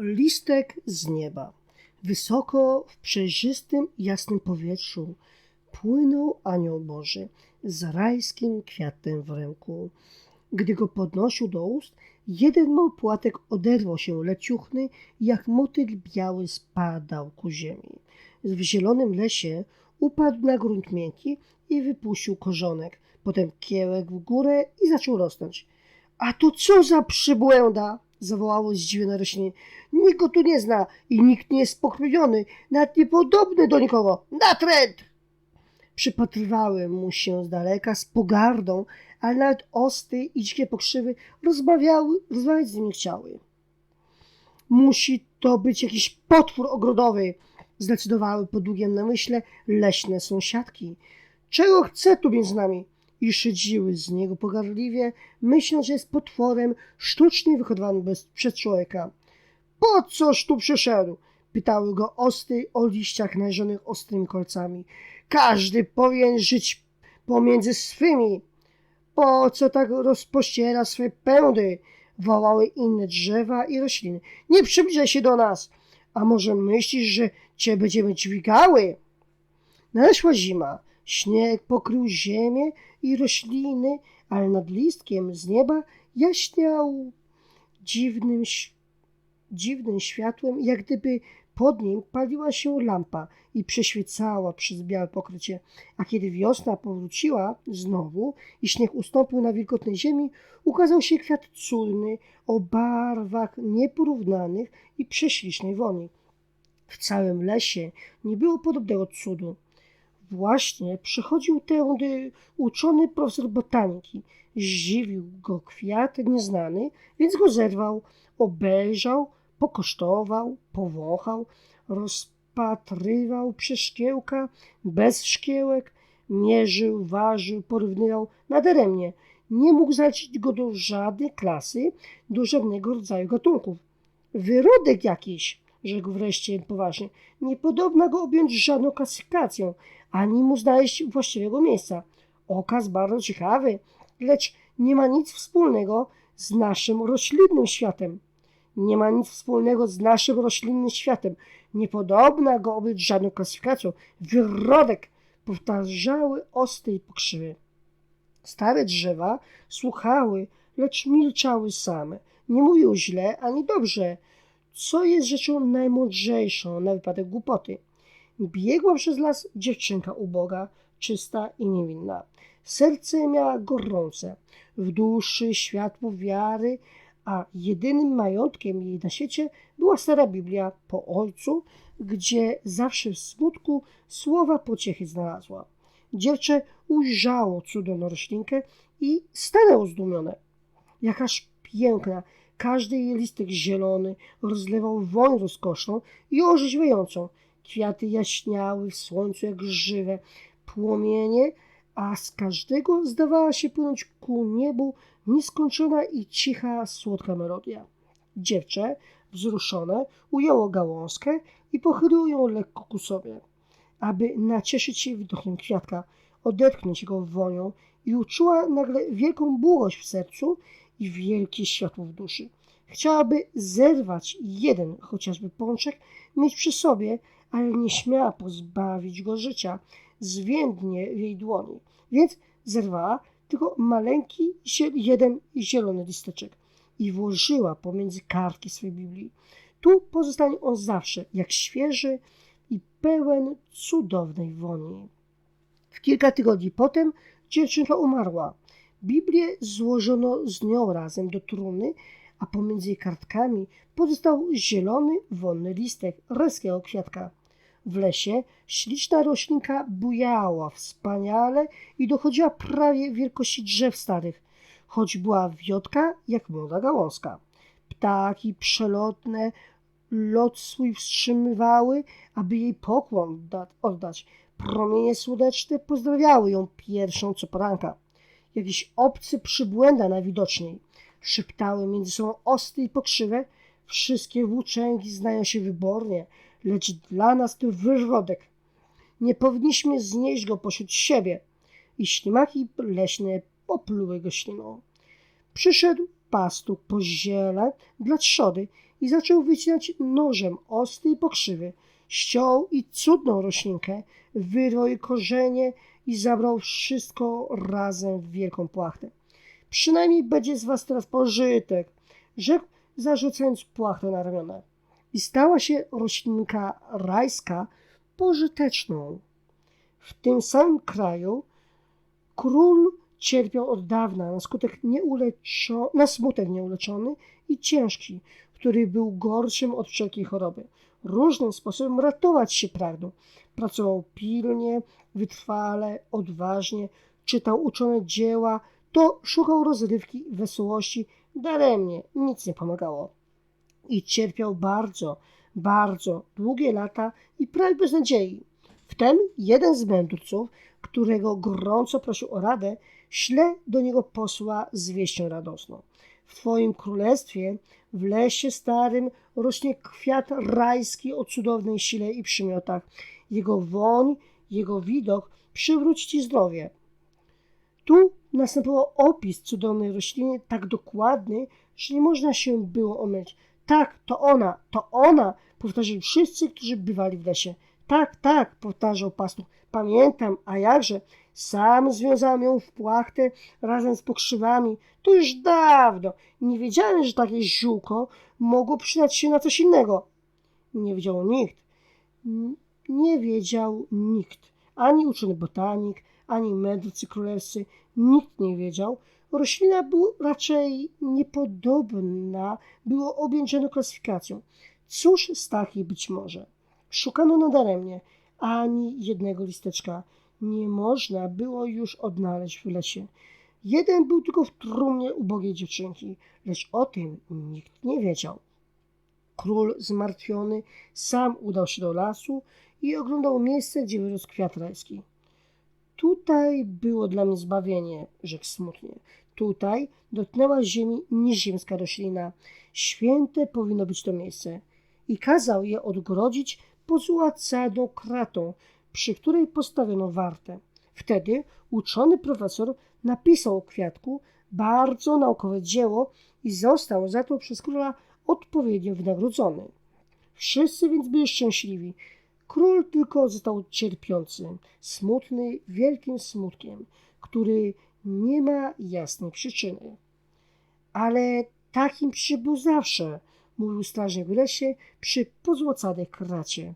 Listek z nieba. Wysoko w przejrzystym, jasnym powietrzu płynął anioł Boży z rajskim kwiatem w ręku. Gdy go podnosił do ust, jeden mały płatek oderwał się leciuchny, jak motyl biały spadał ku ziemi. W zielonym lesie upadł na grunt miękki i wypuścił korzonek, potem kiełek w górę i zaczął rosnąć. A to co za przybłęda! Zawołało zdziwione rośliny. Nikt go tu nie zna i nikt nie jest pokrwiony, nawet niepodobny do nikogo. Natręt! Przypatrywały mu się z daleka z pogardą, ale nawet osty i dzikie pokrzywy rozmawiały, rozmawiać z nim nie chciały. Musi to być jakiś potwór ogrodowy, zdecydowały po długim namyśle leśne sąsiadki. Czego chce tu między nami? I szydziły z niego pogardliwie, myśląc, że jest potworem sztucznie wyhodowany bez, przez człowieka. Po coż tu przyszedł? Pytały go osty o liściach najeżonych ostrymi kolcami. Każdy powinien żyć pomiędzy swymi. Po co tak rozpościera swe pędy? Wołały inne drzewa i rośliny. Nie przybliżaj się do nas. A może myślisz, że cię będziemy dźwigały? Nadeszła zima. Śnieg pokrył ziemię i rośliny, ale nad listkiem z nieba jaśniał dziwnym, dziwnym światłem, jak gdyby pod nim paliła się lampa i przeświecała przez białe pokrycie. A kiedy wiosna powróciła znowu i śnieg ustąpił na wilgotnej ziemi, ukazał się kwiat cudny o barwach nieporównanych i prześlicznej woni. W całym lesie nie było podobnego cudu. Właśnie przychodził tędy uczony profesor botaniki. Zdziwił go kwiat nieznany, więc go zerwał, obejrzał, pokosztował, powąchał, rozpatrywał przez szkiełka, bez szkiełek, mierzył, ważył, porównywał nadaremnie. Nie mógł zaliczyć go do żadnej klasy, do żadnego rodzaju gatunków. Wyrodek jakiś, rzekł wreszcie poważnie. Niepodobna go objąć żadną klasyfikacją, ani mu znaleźć właściwego miejsca. Okaz bardzo ciekawy, lecz nie ma nic wspólnego z naszym roślinnym światem. Nie ma nic wspólnego z naszym roślinnym światem. Niepodobna go objąć żadną klasyfikacją. Wyrodek, powtarzały ostre i pokrzywy. Stare drzewa słuchały, lecz milczały same. Nie mówił źle ani dobrze, co jest rzeczą najmądrzejszą na wypadek głupoty. Biegła przez las dziewczynka uboga, czysta i niewinna. Serce miała gorące, w duszy światło wiary, a jedynym majątkiem jej na świecie była stara Biblia po ojcu, gdzie zawsze w smutku słowa pociechy znalazła. Dziewczę ujrzało cudowną roślinkę i stanęło zdumione. Jakaż piękna, każdy jej listek zielony rozlewał woń rozkoszną i orzeźwiającą. Kwiaty jaśniały w słońcu jak żywe płomienie, a z każdego zdawała się płynąć ku niebu nieskończona i cicha, słodka melodia. Dziewczę, wzruszone, ujęło gałązkę i pochyliło ją lekko ku sobie, aby nacieszyć się widokiem kwiatka, odetchnąć go wonią i uczuła nagle wielką błogość w sercu i wielkie światło w duszy. Chciałaby zerwać jeden chociażby pączek, mieć przy sobie, ale nie śmiała pozbawić go życia, zwiędnie w jej dłoni. Więc zerwała tylko maleńki jeden zielony listeczek i włożyła pomiędzy kartki swej Biblii. Tu pozostanie on zawsze, jak świeży i pełen cudownej woni. W kilka tygodni potem dziewczynka umarła. Biblię złożono z nią razem do trumny, a pomiędzy kartkami pozostał zielony, wolny listek reskiego kwiatka. W lesie śliczna roślinka bujała wspaniale i dochodziła prawie wielkości drzew starych, choć była wiotka jak młoda gałązka. Ptaki przelotne lot swój wstrzymywały, aby jej pokłon oddać. Promienie słoneczne pozdrawiały ją pierwszą co poranka. Jakiś obcy przybłęda najwidoczniej. Szeptały między sobą osty i pokrzywe. Wszystkie włóczęgi znają się wybornie, lecz dla nas to wyrodek. Nie powinniśmy znieść go pośród siebie. I ślimaki leśne popluły go śliną. Przyszedł pastuch po ziele dla trzody i zaczął wycinać nożem ostry i pokrzywy. Ściął i cudną roślinkę, wyrwał jej korzenie i zabrał wszystko razem w wielką płachtę. Przynajmniej będzie z was teraz pożytek, rzekł, zarzucając płachtę na ramiona. I stała się roślinka rajska pożyteczną. W tym samym kraju król cierpiał od dawna na skutek nieuleczo- na smutek nieuleczony i ciężki, który był gorszym od wszelkiej choroby. Różnym sposobem ratować się pragnął. Pracował pilnie, wytrwale, odważnie, czytał uczone dzieła, to szukał rozrywki, wesołości, daremnie, nic nie pomagało. I cierpiał bardzo, bardzo długie lata i prawie bez nadziei. Wtem jeden z mędrców, którego gorąco prosił o radę, śle do niego posła z wieścią radosną. W twoim królestwie, w lesie starym, rośnie kwiat rajski o cudownej sile i przymiotach. Jego woń, jego widok przywróci ci zdrowie. Tu następował opis cudownej rośliny, tak dokładny, że nie można się było omylić. Tak, to ona, to ona, powtarzali wszyscy, którzy bywali w lesie. Tak, tak, powtarzał pastuch. Pamiętam, a jakże? Sam związałem ją w płachtę razem z pokrzywami. To już dawno. Nie wiedziałem, że takie ziółko mogło przydać się na coś innego. Nie wiedział nikt. Nie wiedział nikt. Ani uczony botanik, ani mędrcy królewscy. Nikt nie wiedział. Roślina była raczej niepodobna, było objęciona klasyfikacją. Cóż z takiej być może? Szukano nadaremnie. Ani jednego listeczka nie można było już odnaleźć w lesie. Jeden był tylko w trumnie ubogiej dziewczynki, lecz o tym nikt nie wiedział. Król zmartwiony sam udał się do lasu i oglądał miejsce, gdzie wyrósł kwiat rajski. Tutaj było dla mnie zbawienie, rzekł smutnie. Tutaj dotknęła ziemi nieziemska roślina. Święte powinno być to miejsce. I kazał je odgrodzić pozłacaną kratą, przy której postawiono wartę. Wtedy uczony profesor napisał o kwiatku bardzo naukowe dzieło i został za to przez króla odpowiednio wynagrodzony. Wszyscy więc byli szczęśliwi. Król tylko został cierpiący, smutny wielkim smutkiem, który nie ma jasnej przyczyny. Ale takim przybył zawsze, mówił strażnik w lesie przy pozłacanej kracie.